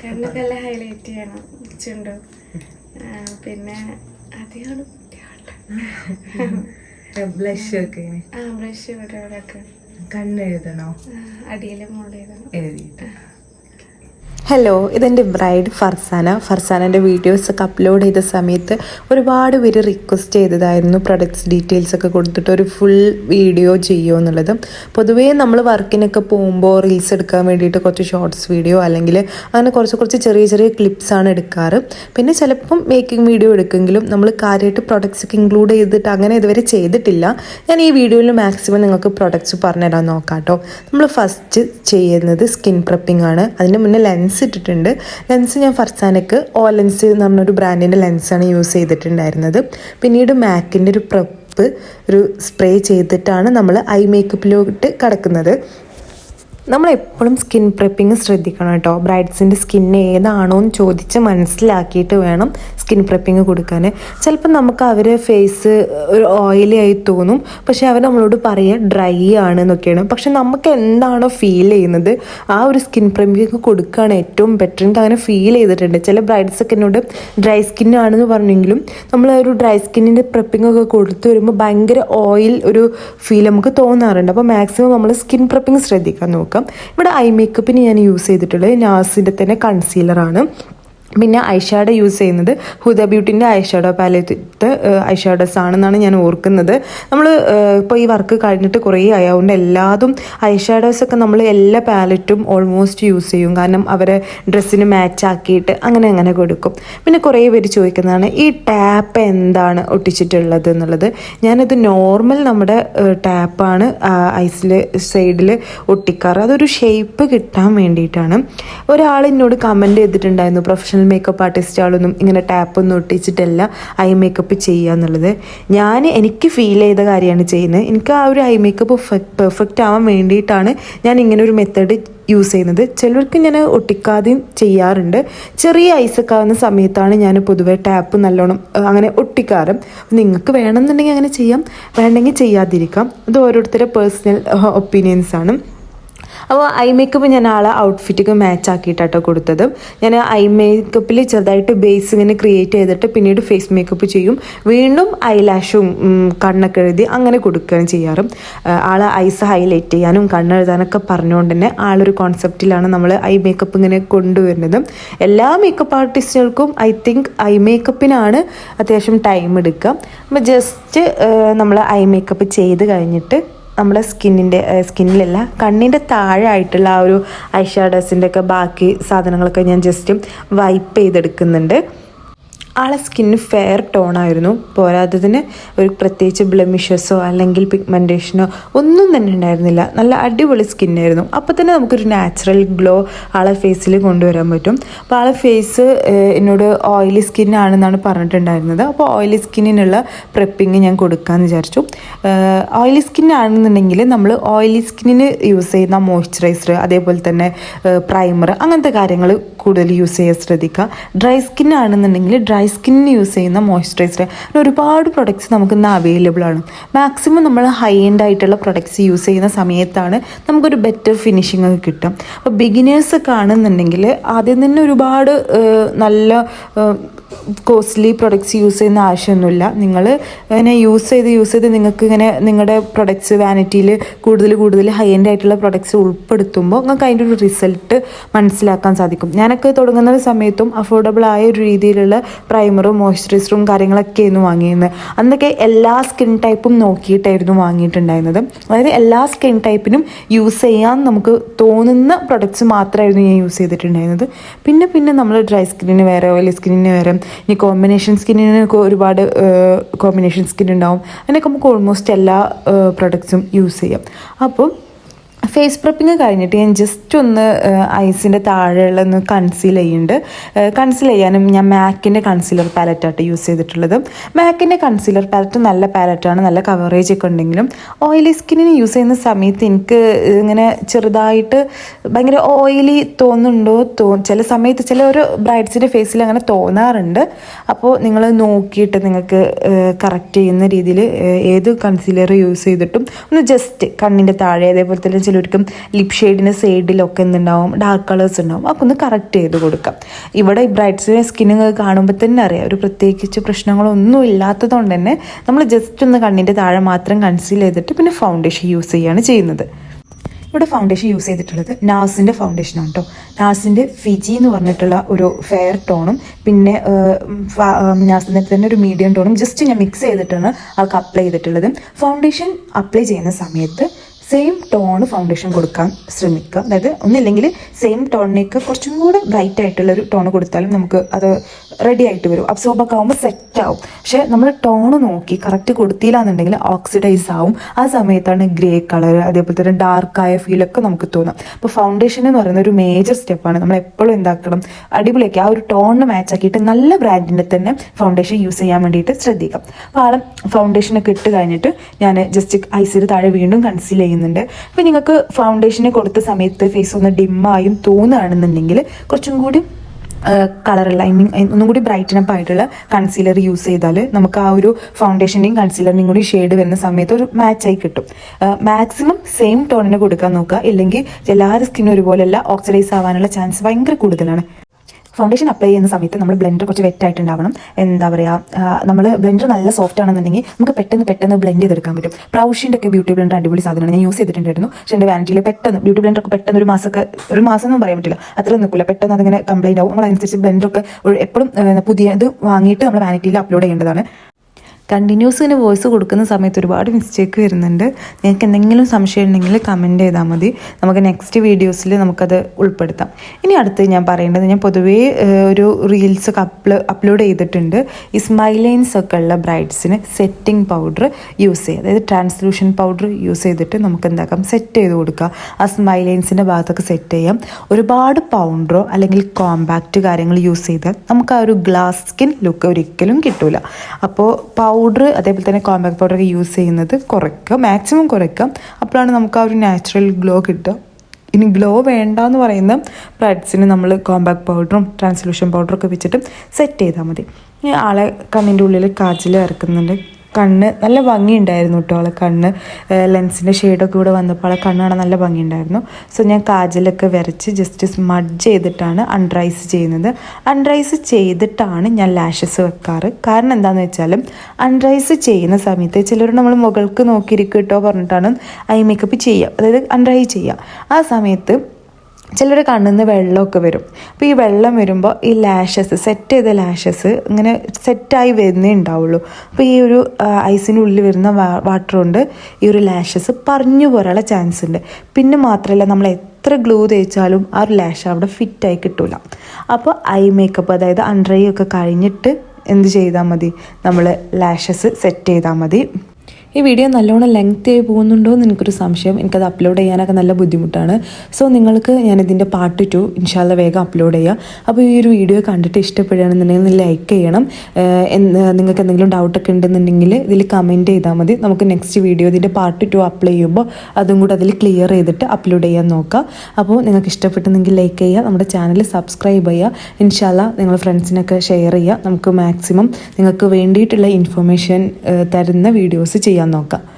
കണ്ണൊക്കെ ഹൈലൈറ്റ് ചെയ്യണം ചുണ്ട് പിന്നെ അതിയാണ് ബ്ലഷ് ഒക്കെ ആ ബ്ലഷ് ഇവിടെ ഇവിടെ ഒക്കെ കണ്ണെഴുതണോ അടിയിലെ മുകളിൽ എഴുതിയിട്ട്. ഹലോ ഇതെന്റെ ബ്രൈഡ് ഫർസാന. ഫർസാനന്റെ വീഡിയോസൊക്കെ അപ്ലോഡ് ചെയ്ത സമയത്ത് ഒരുപാട് പേര് റിക്വസ്റ്റ് ചെയ്തതായിരുന്നു. പ്രൊഡക്ട്സ് ഡീറ്റെയിൽസ് ഒക്കെ കൊടുത്തിട്ട് ഒരു ഫുൾ വീഡിയോ ചെയ്യുമോ എന്നുള്ളത്. പൊതുവേ നമ്മൾ വർക്കിനൊക്കെ പോകുമ്പോൾ റീൽസ് എടുക്കാൻ വേണ്ടിയിട്ട് കുറച്ച് ഷോർട്സ് വീഡിയോ അല്ലെങ്കിൽ അങ്ങനെ കുറച്ച് കുറച്ച് ചെറിയ ചെറിയ ക്ലിപ്സാണ് എടുക്കാറ്. പിന്നെ ചിലപ്പം മേക്കിംഗ് വീഡിയോ എടുക്കുമെങ്കിലും നമ്മൾ കാര്യമായിട്ട് പ്രൊഡക്ട്സ് ഒക്കെ ഇൻക്ലൂഡ് ചെയ്തിട്ട് അങ്ങനെ ഇതുവരെ ചെയ്തിട്ടില്ല. ഞാൻ ഈ വീഡിയോയിൽ മാക്സിമം നിങ്ങൾക്ക് പ്രൊഡക്ട്സ് പറഞ്ഞുതരാൻ നോക്കാം കേട്ടോ. നമ്മൾ ഫസ്റ്റ് ചെയ്യുന്നത് സ്കിൻ പ്രപ്പിംഗ് ആണ്. അതിന് മുന്നേ ലെൻസ് ഇട്ടിട്ടുണ്ട്. ലെൻസ് ഞാൻ ഫർസാനക്ക് ഓ ലെൻസ് എന്ന് പറഞ്ഞൊരു ബ്രാൻഡിന്റെ ലെൻസാണ് യൂസ് ചെയ്തിട്ടുണ്ടായിരുന്നത്. പിന്നീട് മാക്കിന്റെ ഒരു പ്രപ്പ് ഒരു സ്പ്രേ ചെയ്തിട്ടാണ് നമ്മൾ ഐ മേക്കപ്പിലോട്ട് കിടക്കുന്നത്. നമ്മൾ എപ്പോഴും സ്കിൻ പ്രിപ്പിങ് ശ്രദ്ധിക്കണം കേട്ടോ. ബ്രൈഡ്സിന്റെ സ്കിൻ ഏതാണോ എന്ന് ചോദിച്ച് മനസ്സിലാക്കിയിട്ട് വേണം സ്കിൻ പ്രിപ്പിങ് കൊടുക്കാൻ. ചിലപ്പോൾ നമുക്ക് അവരെ ഫേസ് ഒരു ഓയിലി ആയി തോന്നും. പക്ഷെ അവർ നമ്മളോട് പറയുക ഡ്രൈ ആണ് എന്നൊക്കെയാണ്. പക്ഷെ നമുക്ക് എന്താണോ ഫീൽ ചെയ്യുന്നത് ആ ഒരു സ്കിൻ പ്രിപ്പിങ് കൊടുക്കുകയാണ് ഏറ്റവും ബെറ്റർ അങ്ങനെ ഫീൽ ചെയ്തിട്ടുണ്ട്. ചില ബ്രൈഡ്സ് ഒക്കെ എന്നോട് ഡ്രൈ സ്കിൻ ആണെന്ന് പറഞ്ഞെങ്കിലും നമ്മൾ ഒരു ഡ്രൈ സ്കിന്നിന്റെ പ്രെപ്പിംഗ് ഒക്കെ കൊടുത്ത് വരുമ്പോൾ ഭയങ്കര ഓയിൽ ഒരു ഫീൽ നമുക്ക് തോന്നാറുണ്ട്. അപ്പോൾ മാക്സിമം നമ്മൾ സ്കിൻ പ്രെപ്പിംഗ് ശ്രദ്ധിക്കാൻ നോക്കാം ഇവിടെ ഐ മേക്കപ്പിന് ഞാൻ യൂസ് ചെയ്തിട്ടുള്ളത് നാസിന്റെ തന്നെ കൺസീലറാണ് പിന്നെ ഐഷാഡോ യൂസ് ചെയ്യുന്നത് ഹുദ ബ്യൂട്ടിന്റെ ഐഷാഡോ പാലറ്റ് ഐഷാഡോസ് ആണെന്നാണ് ഞാൻ ഓർക്കുന്നത്. നമ്മൾ ഇപ്പോൾ ഈ വർക്ക് കഴിഞ്ഞിട്ട് കുറേ ആയതുകൊണ്ട് എല്ലാതും ഐഷാഡോസ് ഒക്കെ നമ്മൾ എല്ലാ പാലറ്റും ഓൾമോസ്റ്റ് യൂസ് ചെയ്യും. കാരണം അവരെ ഡ്രസ്സിന് മാച്ച് ആക്കിയിട്ട് അങ്ങനെ അങ്ങനെ കൊടുക്കും. പിന്നെ കുറേ പേര് ചോദിക്കുന്നതാണ് ഈ ടാപ്പ് എന്താണ് ഒട്ടിച്ചിട്ടുള്ളത് എന്നുള്ളത്? ഞാനത് നോർമൽ നമ്മുടെ ടാപ്പാണ് ഐസിൽ സൈഡിൽ ഒട്ടിക്കാറ്. അതൊരു ഷേപ്പ് കിട്ടാൻ വേണ്ടിയിട്ടാണ്. ഒരാൾ എന്നോട് കമന്റ് ചെയ്തിട്ടുണ്ടായിരുന്നു പ്രൊഫഷണൽ മേക്കപ്പ് ആർട്ടിസ്റ്റുകളൊന്നും ഇങ്ങനെ ടാപ്പ് ഒന്നും ഒട്ടിച്ചിട്ടല്ല ഐ മേക്കപ്പ് ചെയ്യുക എന്നുള്ളത്. ഞാൻ എനിക്ക് ഫീൽ ചെയ്ത കാര്യമാണ് ചെയ്യുന്നത്. എനിക്ക് ആ ഒരു ഐ മേക്കപ്പ് പെർഫെക്റ്റ് ആവാൻ വേണ്ടിയിട്ടാണ് ഞാൻ ഇങ്ങനെ ഒരു മെത്തേഡ് യൂസ് ചെയ്യുന്നത്. ചിലർക്ക് ഞാൻ ഒട്ടിക്കാതെയും ചെയ്യാറുണ്ട്. ചെറിയ ഐസൊക്കെ ആവുന്ന സമയത്താണ് ഞാൻ പൊതുവെ ടാപ്പ് നല്ലോണം അങ്ങനെ ഒട്ടിക്കാറ്. നിങ്ങൾക്ക് വേണമെന്നുണ്ടെങ്കിൽ അങ്ങനെ ചെയ്യാം. വേണമെങ്കിൽ ചെയ്യാതിരിക്കാം. അത് ഓരോരുത്തരുടെ പേഴ്സണൽ ഒപ്പീനിയൻസ് ആണ്. അപ്പോൾ ഐ മേക്കപ്പ് ഞാൻ ആളെ ഔട്ട്ഫിറ്റിക്ക് മാച്ച് ആക്കിയിട്ടാട്ടോ കൊടുത്തത്. ഞാൻ ഐ മേക്കപ്പിൽ ചെറുതായിട്ട് ബേസ് ഇങ്ങനെ ക്രിയേറ്റ് ചെയ്തിട്ട് പിന്നീട് ഫേസ് മേക്കപ്പ് ചെയ്യും. വീണ്ടും ഐലാഷും കണ്ണൊക്കെ എഴുതി അങ്ങനെ കൊടുക്കുകയാണ് ചെയ്യാറ്. ആൾ ഐസ് ഹൈലൈറ്റ് ചെയ്യാനും കണ്ണെഴുതാനൊക്കെ പറഞ്ഞുകൊണ്ട് തന്നെ ആളൊരു കോൺസെപ്റ്റിലാണ് നമ്മൾ ഐ മേക്കപ്പ് ഇങ്ങനെ കൊണ്ടുവരുന്നത്. എല്ലാ മേക്കപ്പ് ആർട്ടിസ്റ്റുകൾക്കും ഐ തിങ്ക് ഐ മേക്കപ്പിനാണ് അത്യാവശ്യം ടൈം എടുക്കുക. അപ്പോൾ ജസ്റ്റ് നമ്മൾ ഐ മേക്കപ്പ് ചെയ്ത് കഴിഞ്ഞിട്ട് നമ്മളെ സ്കിന്നിന്റെ സ്കിന്നിലല്ല കണ്ണിന്റെ താഴെയായിട്ടുള്ള ആ ഒരു ഐഷാഡോസിന്റെ ഒക്കെ ബാക്കി സാധനങ്ങളൊക്കെ ഞാൻ ജസ്റ്റ് വൈപ്പ് ചെയ്തെടുക്കുന്നുണ്ട്. ആളെ സ്കിൻ ഫെയർ ടോണായിരുന്നു പോരാത്തതിന് ഒരു പ്രത്യേകിച്ച് ബ്ലമിഷസോ അല്ലെങ്കിൽ പിഗ്മെന്റേഷനോ ഒന്നും തന്നെ ഉണ്ടായിരുന്നില്ല. നല്ല അടിപൊളി സ്കിന്നായിരുന്നു അപ്പോൾ തന്നെ നമുക്കൊരു നാച്ചുറൽ ഗ്ലോ ആളെ ഫേസിൽ കൊണ്ടുവരാൻ പറ്റും. അപ്പോൾ ആളെ ഫേസ് എന്നോട് ഓയിലി സ്കിന്നാണെന്നാണ് പറഞ്ഞിട്ടുണ്ടായിരുന്നത്. അപ്പോൾ ഓയിലി സ്കിന്നിനുള്ള പ്രെപ്പിങ് ഞാൻ കൊടുക്കാമെന്ന് വിചാരിച്ചു. ഓയിലി സ്കിന്നാണെന്നുണ്ടെങ്കിൽ നമ്മൾ ഓയിലി സ്കിന്നിന് യൂസ് ചെയ്യുന്ന മോയ്സ്ചറൈസർ അതേപോലെ തന്നെ പ്രൈമർ അങ്ങനത്തെ കാര്യങ്ങൾ കൂടുതൽ യൂസ് ചെയ്യാൻ ശ്രദ്ധിക്കുക. ഡ്രൈ സ്കിന്നാണെന്നുണ്ടെങ്കിൽ ഡ്രൈ സ്കിന്നിന് യൂസ് ചെയ്യുന്ന മോയ്സ്ചറൈസർ. അങ്ങനെ ഒരുപാട് പ്രൊഡക്ട്സ് നമുക്ക് ഇന്ന് അവൈലബിൾ ആണ്. മാക്സിമം നമ്മൾ ഹൈ എൻഡ് ആയിട്ടുള്ള പ്രൊഡക്ട്സ് യൂസ് ചെയ്യുന്ന സമയത്താണ് നമുക്കൊരു ബെറ്റർ ഫിനിഷിംഗ് ഒക്കെ കിട്ടും അപ്പോൾ ബിഗിനേഴ്സ് കാണുന്നുണ്ടെങ്കിൽ ആദ്യം തന്നെ ഒരുപാട് നല്ല കോസ്റ്റ്ലി പ്രൊഡക്ട്സ് യൂസ് ചെയ്യുന്ന ആവശ്യമൊന്നുമില്ല. നിങ്ങൾ ഇങ്ങനെ യൂസ് ചെയ്ത് യൂസ് ചെയ്ത് നിങ്ങൾക്ക് ഇങ്ങനെ നിങ്ങളുടെ പ്രൊഡക്ട്സ് വാനിറ്റിയിൽ കൂടുതൽ കൂടുതൽ ഹൈ എൻഡ് ആയിട്ടുള്ള പ്രൊഡക്ട്സ് ഉൾപ്പെടുത്തുമ്പോൾ നിങ്ങൾക്ക് അതിന്റെ ഒരു റിസൾട്ട് മനസ്സിലാക്കാൻ സാധിക്കും. ഞാനൊക്കെ തുടങ്ങുന്ന സമയത്തും അഫോർഡബിൾ ആയ ഒരു രീതിയിലുള്ള പ്രൈമറും മോയ്സ്ചറൈസറും കാര്യങ്ങളൊക്കെ ആയിരുന്നു വാങ്ങിയിരുന്നത്. അന്നൊക്കെ എല്ലാ സ്കിൻ ടൈപ്പും നോക്കിയിട്ടായിരുന്നു വാങ്ങിയിട്ടുണ്ടായിരുന്നത്. അതായത് എല്ലാ സ്കിൻ ടൈപ്പിനും യൂസ് ചെയ്യാൻ നമുക്ക് തോന്നുന്ന പ്രൊഡക്ട്സ് മാത്രമായിരുന്നു ഞാൻ യൂസ് ചെയ്തിട്ടുണ്ടായിരുന്നത്. പിന്നെ പിന്നെ നമ്മൾ ഡ്രൈ സ്കിന്നിന് വേറെ ഓയിലി സ്കിന്നിന് വേറെ ഇനി കോമ്പിനേഷൻ സ്കിന്നിന് ഒരുപാട് കോമ്പിനേഷൻ സ്കിൻ ഉണ്ടാവും. അതിനൊക്കെ നമുക്ക് ഓൾമോസ്റ്റ് എല്ലാ പ്രൊഡക്ട്സും യൂസ് ചെയ്യാം. അപ്പം ഫേസ് പ്രപ്പിങ് കഴിഞ്ഞിട്ട് ഞാൻ ജസ്റ്റ് ഒന്ന് ഐസിന്റെ താഴെയുള്ള ഒന്ന് കൺസീൽ ചെയ്യുന്നുണ്ട്. കൺസീൽ ചെയ്യാനും ഞാൻ മാക്കിന്റെ കൺസീലർ പാലറ്റായിട്ട് യൂസ് ചെയ്തിട്ടുള്ളത്. മാക്കിന്റെ കൺസീലർ പാലറ്റ് നല്ല പാലറ്റാണ് നല്ല കവറേജ് ഒക്കെ ഉണ്ടെങ്കിലും ഓയിലി സ്കിന്നിന് യൂസ് ചെയ്യുന്ന സമയത്ത് എനിക്ക് ഇങ്ങനെ ചെറുതായിട്ട് ഭയങ്കര ഓയിലി തോന്നുന്നുണ്ടോ തോ ചില സമയത്ത് ചില ഒരു ബ്രൈഡ്സിന്റെ ഫേസിൽ അങ്ങനെ തോന്നാറുണ്ട്. അപ്പോൾ നിങ്ങൾ നോക്കിയിട്ട് നിങ്ങൾക്ക് കറക്റ്റ് ചെയ്യുന്ന രീതിയിൽ ഏത് കൺസീലർ യൂസ് ചെയ്തിട്ടും ഒന്ന് ജസ്റ്റ് കണ്ണിന്റെ താഴെ അതേപോലെ തന്നെ ചിലർക്കും ലിപ് ഷെയ്ഡിന് സൈഡിലൊക്കെ എന്തുണ്ടാവും ഡാർക്ക് കളേഴ്സ് ഉണ്ടാവും. അപ്പോൾ ഒന്ന് കറക്റ്റ് ചെയ്ത് കൊടുക്കാം. ഇവിടെ ഈ ബ്രൈറ്റ്സിന്റെ സ്കിന്ന് കാണുമ്പോൾ തന്നെ അറിയാം. ഒരു പ്രത്യേകിച്ച് പ്രശ്നങ്ങളൊന്നും ഇല്ലാത്തതുകൊണ്ട് തന്നെ നമ്മൾ ജസ്റ്റ് ഒന്ന് കണ്ണിന്റെ താഴെ മാത്രം കൺസീൽ ചെയ്തിട്ട് പിന്നെ ഫൗണ്ടേഷൻ യൂസ് ചെയ്യുകയാണ് ചെയ്യുന്നത്. ഇവിടെ ഫൗണ്ടേഷൻ യൂസ് ചെയ്തിട്ടുള്ളത് നാസിന്റെ ഫൗണ്ടേഷനാണ് കേട്ടോ നാസിന്റെ ഫിജി എന്ന് പറഞ്ഞിട്ടുള്ള ഒരു ഫെയർ ടോണും പിന്നെ നാസിന്റെ തന്നെ ഒരു മീഡിയം ടോണും ജസ്റ്റ് ഞാൻ മിക്സ് ചെയ്തിട്ടാണ് ആൾക്ക് അപ്ലൈ ചെയ്തിട്ടുള്ളത്. ഫൗണ്ടേഷൻ അപ്ലൈ ചെയ്യുന്ന സമയത്ത് സെയിം ടോൺ ഫൗണ്ടേഷൻ കൊടുക്കാൻ ശ്രമിക്കുക. അതായത് ഒന്നില്ലെങ്കിൽ സെയിം ടോണിനേക്ക് കുറച്ചും കൂടെ ബ്രൈറ്റ് ആയിട്ടുള്ള ഒരു ടോൺ കൊടുത്താലും നമുക്ക് അത് റെഡി ആയിട്ട് വരും. അബ്സോർബ് ഒക്കെ ആകുമ്പോൾ സെറ്റ് ആവും. പക്ഷേ നമ്മൾ ടോൺ നോക്കി കറക്റ്റ് കൊടുത്തില്ല എന്നുണ്ടെങ്കിൽ ഓക്സിഡൈസ് ആവും. ആ സമയത്താണ് ഗ്രേ കളർ അതേപോലെ തന്നെ ഡാർക്കായ ഫീലൊക്കെ നമുക്ക് തോന്നാം. അപ്പോൾ ഫൗണ്ടേഷൻ എന്ന് പറയുന്ന ഒരു മേജർ സ്റ്റെപ്പാണ് നമ്മൾ എപ്പോഴും എന്താക്കണം? അടിപൊളിയാക്കി ആ ഒരു ടോണിന് മാച്ച് ആക്കിയിട്ട് നല്ല ബ്രാൻഡിന്റെ തന്നെ ഫൗണ്ടേഷൻ യൂസ് ചെയ്യാൻ വേണ്ടിയിട്ട് ശ്രദ്ധിക്കാം. അപ്പോൾ ആളും ഫൗണ്ടേഷനൊക്കെ ഇട്ട് കഴിഞ്ഞിട്ട് ഞാൻ ജസ്റ്റ് ഐസിൽ താഴെ വീണ്ടും കൺസീൽ ചെയ്യുന്നുണ്ട്. അപ്പോൾ നിങ്ങൾക്ക് ഫൗണ്ടേഷന് കൊടുത്ത സമയത്ത് ഫേസ് ഒന്ന് ഡിമ്മായും തോന്നുകയാണെന്നുണ്ടെങ്കിൽ കുറച്ചും കൂടി കളറുള്ള ഐ മീൻ ഒന്നും കൂടി ബ്രൈറ്റനപ്പ് ആയിട്ടുള്ള കൺസീലർ യൂസ് ചെയ്താൽ നമുക്ക് ആ ഒരു ഫൗണ്ടേഷന്റെയും കൺസീലറിന്റെയും കൂടി ഷെയ്ഡ് വരുന്ന സമയത്ത് ഒരു മാച്ചായി കിട്ടും. മാക്സിമം സെയിം ടോണിന് കൊടുക്കാൻ നോക്കുക. ഇല്ലെങ്കിൽ എല്ലാവരുടെ സ്കിന്നും ഒരുപോലെയല്ല ഓക്സിഡൈസ് ആവാനുള്ള ചാൻസ് ഭയങ്കര കൂടുതലാണ്. ഫൗണ്ടേഷൻ അപ്ലൈ ചെയ്യുന്ന സമയത്ത് നമ്മൾ ബ്ലെൻഡർ കുറച്ച് വെറ്റ് ആയിട്ടുണ്ടാവണം. എന്താ പറയുക നമ്മൾ ബ്ലെൻഡർ നല്ല സോഫ്റ്റ് ആണെന്നുണ്ടെങ്കിൽ നമുക്ക് പെട്ടെന്ന് പെട്ടെന്ന് ബ്ലെൻഡ് ചെയ്തെടുക്കാൻ പറ്റും. പ്രൗഷിന്റെ ഒക്കെ ബ്യൂട്ടി ബ്ലെൻഡർ അടിപൊളി സാധനമാണ്. ഞാൻ യൂസ് ചെയ്തിട്ടുണ്ടായിരുന്നു. പക്ഷേ എന്റെ വാനിറ്റിയിൽ പെട്ടെന്ന് ബ്യൂട്ടി ബ്ലെൻഡർ ഒക്കെ പെട്ടെന്ന് ഒരു മാസമൊക്കെ ഒരു മാസം ഒന്നും പറയാൻ പറ്റില്ല. അത്ര നിൽക്കില്ല പെട്ടെന്ന് അതിങ്ങനെ കംപ്ലൈന്റ് ആവും. നമ്മൾ അതിനനുസരിച്ച് ബ്ലെൻഡറൊക്കെ എപ്പോഴും പുതിയത് വാങ്ങിയിട്ട് നമ്മൾ വാനിറ്റിയിൽ അപ്ലോഡ് ചെയ്യേണ്ടതാണ്. കണ്ടിന്യൂസ് ഇങ്ങനെ വോയിസ് കൊടുക്കുന്ന സമയത്ത് ഒരുപാട് മിസ്റ്റേക്ക് വരുന്നുണ്ട്. നിങ്ങൾക്ക് എന്തെങ്കിലും സംശയം ഉണ്ടെങ്കിൽ കമന്റ് ചെയ്താൽ മതി. നമുക്ക് നെക്സ്റ്റ് വീഡിയോസിൽ നമുക്കത് ഉൾപ്പെടുത്താം. ഇനി അടുത്ത് ഞാൻ പറയേണ്ടത് ഞാൻ പൊതുവേ ഒരു റീൽസ് അപ്ലോ അപ്ലോഡ് ചെയ്തിട്ടുണ്ട്. ഈ സ്മൈലൈൻസ് ഒക്കെ ഉള്ള ബ്രൈഡ്സിന് സെറ്റിംഗ് പൗഡർ യൂസ് ചെയ്യുക അതായത് ട്രാൻസ്ലൂഷൻ പൗഡർ യൂസ് ചെയ്തിട്ട് നമുക്ക് എന്താക്കാം? സെറ്റ് ചെയ്ത് കൊടുക്കുക. ആ സ്മൈലൈൻസിന്റെ ഭാഗത്തൊക്കെ സെറ്റ് ചെയ്യാം. ഒരുപാട് പൗഡറോ അല്ലെങ്കിൽ കോമ്പാക്റ്റ് കാര്യങ്ങൾ യൂസ് ചെയ്താൽ നമുക്ക് ആ ഒരു ഗ്ലാസ് സ്കിൻ ലുക്ക് ഒരിക്കലും കിട്ടില്ല അപ്പോൾ പൗഡർ അതേപോലെ തന്നെ കോമ്പാക്ട് പൗഡർ ഒക്കെ യൂസ് ചെയ്യുന്നത് കുറയ്ക്കുക മാക്സിമം കുറയ്ക്കുക. അപ്പോഴാണ് നമുക്ക് ആ ഒരു നാച്ചുറൽ ഗ്ലോ കിട്ടുക. ഇനി ഗ്ലോ വേണ്ട എന്ന് പറയുന്ന ബ്രൈഡ്സിന് നമ്മൾ കോമ്പാക്ട് പൗഡറും ട്രാൻസ്ലൂഷൻ പൗഡറും ഒക്കെ വെച്ചിട്ട് സെറ്റ് ചെയ്താൽ മതി. ആളെ കണ്ണിന്റെ ഉള്ളിൽ കാച്ചിൽ ഇറക്കുന്നുണ്ട്. കണ്ണ് നല്ല ഭംഗിയുണ്ടായിരുന്നു കേട്ടോ ആളെ കണ്ണ്. ലെൻസിന്റെ ഷെയ്ഡൊക്കെ ഇവിടെ വന്നപ്പോൾ ആളെ കണ്ണ് കാണാൻ നല്ല ഭംഗിയുണ്ടായിരുന്നു. സോ ഞാൻ കാജലൊക്കെ വരച്ച് ജസ്റ്റ് സ്മഡ് ചെയ്തിട്ടാണ് അൺറൈസ് ചെയ്യുന്നത്. അൺറൈസ് ചെയ്തിട്ടാണ് ഞാൻ ലാഷസ് വെക്കാറ്. കാരണം എന്താണെന്ന് വെച്ചാലും അൺറൈസ് ചെയ്യുന്ന സമയത്ത് ചിലർ നമ്മൾ മുകൾക്ക് നോക്കിയിരിക്കും കേട്ടോ പറഞ്ഞിട്ടാണ് ഐ മേക്കപ്പ് ചെയ്യുക അതായത് അൺറൈ ചെയ്യുക ആ സമയത്ത് ചിലരുടെ കണ്ണിൽ നിന്ന് വെള്ളമൊക്കെ വരും. അപ്പോൾ ഈ വെള്ളം വരുമ്പോൾ ഈ ലാഷസ് സെറ്റ് ചെയ്ത ലാഷസ് ഇങ്ങനെ സെറ്റായി വരുന്നേ ഉണ്ടാവുള്ളൂ. അപ്പോൾ ഈ ഒരു ഐസിന്റെ ഉള്ളിൽ വരുന്ന വാട്ടർ കൊണ്ട് ഈ ഒരു ലാഷസ് പറഞ്ഞു പോരാനുള്ള ചാൻസ് ഉണ്ട്. പിന്നെ മാത്രമല്ല നമ്മൾ എത്ര ഗ്ലൂ തേച്ചാലും ആ ഒരു ലാഷ് അവിടെ ഫിറ്റായി കിട്ടൂല. അപ്പോൾ ഐ മേക്കപ്പ് അതായത് അൺഡ്രൈ ഒക്കെ കഴിഞ്ഞിട്ട് എന്ത് ചെയ്താൽ മതി? നമ്മൾ ലാഷസ് സെറ്റ് ചെയ്താൽ മതി. ഈ വീഡിയോ നല്ലോണം ലെങ്ത് ആയി പോകുന്നുണ്ടോ എന്ന് എനിക്കൊരു സംശയം. എനിക്കത് അപ്ലോഡ് ചെയ്യാനൊക്കെ നല്ല ബുദ്ധിമുട്ടാണ്. സോ നിങ്ങൾക്ക് ഞാനിതിന്റെ പാർട്ട് ടു ഇൻഷാല്ല വേഗം അപ്ലോഡ് ചെയ്യാം. അപ്പോൾ ഈ ഒരു വീഡിയോ കണ്ടിട്ട് ഇഷ്ടപ്പെടുകയാണെന്നുണ്ടെങ്കിൽ ലൈക്ക് ചെയ്യണം. നിങ്ങൾക്ക് എന്തെങ്കിലും ഡൗട്ടൊക്കെ ഉണ്ടെന്നുണ്ടെങ്കിൽ ഇതിൽ കമന്റ് ചെയ്താൽ മതി. നമുക്ക് നെക്സ്റ്റ് വീഡിയോ ഇതിന്റെ പാർട്ട് ടു അപ്ലൈ ചെയ്യുമ്പോൾ അതും കൂടെ അതിൽ ക്ലിയർ ചെയ്തിട്ട് അപ്ലോഡ് ചെയ്യാൻ നോക്കാം. അപ്പോൾ നിങ്ങൾക്ക് ഇഷ്ടപ്പെട്ടെന്നെങ്കിൽ ലൈക്ക് ചെയ്യുക. നമ്മുടെ ചാനൽ സബ്സ്ക്രൈബ് ചെയ്യുക. ഇൻഷാല്ല നിങ്ങൾ ഫ്രണ്ട്സിനൊക്കെ ഷെയർ ചെയ്യുക. നമുക്ക് മാക്സിമം നിങ്ങൾക്ക് വേണ്ടിയിട്ടുള്ള ഇൻഫർമേഷൻ തരുന്ന വീഡിയോസ് ചെയ്യാൻ നോക്കാം